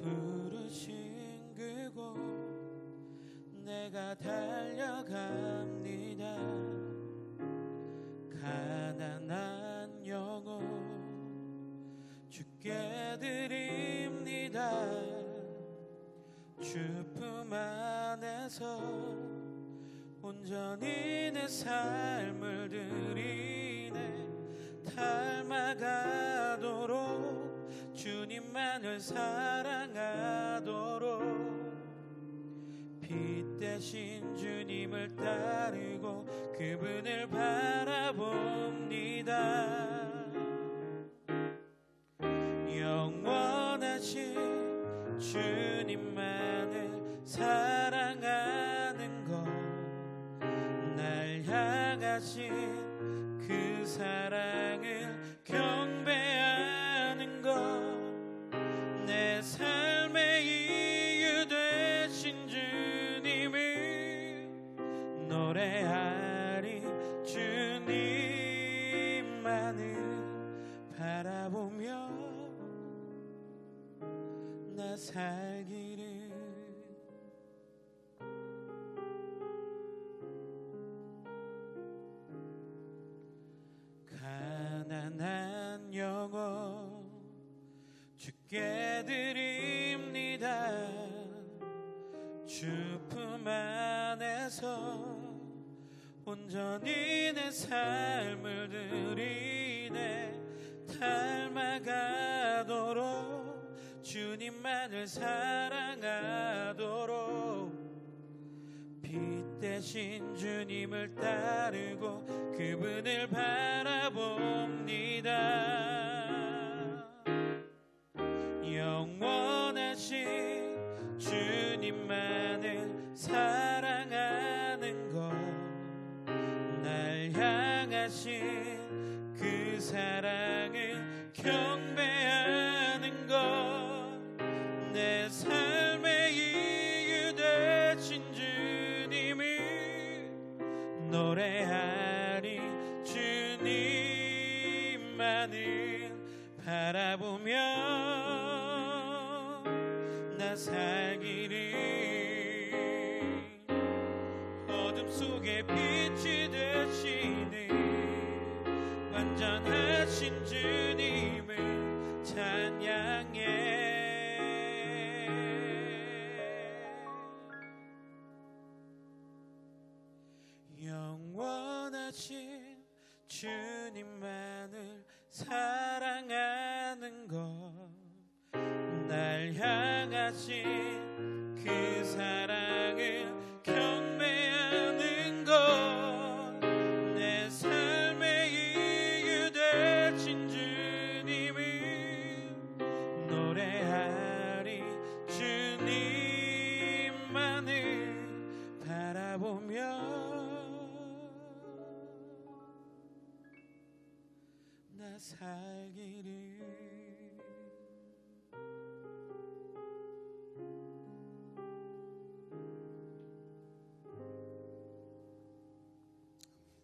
부르신 그곳 내가 달려갑니다. 가난한 영혼 주께 드립니다. 주품 안에서 온전히 내 삶을 드리네. 닮아가도록 주님만을 사랑 하도록 빛 대신 주님을 따르고 그분을 바라봅니다. 영원하신 주님만을 사랑하는 것 날 향하신 그 사랑을 경배하 노래하리 주님만을 바라보며 나 살기를. 가난한 영혼 주께 드립니다. 주 품 안에서 온전히 내 삶을 드리네. 닮아가도록 주님만을 사랑하도록. 빛 대신 주님을 따르고 그분을 바 하신 그 사랑을 경배하는 것 내 삶의 이유 되신 주님을 노래하리 주님만을 바라보며 나 살기 영원하신 주님만을 사랑하는 것. 날 향하신 그 사랑 살기를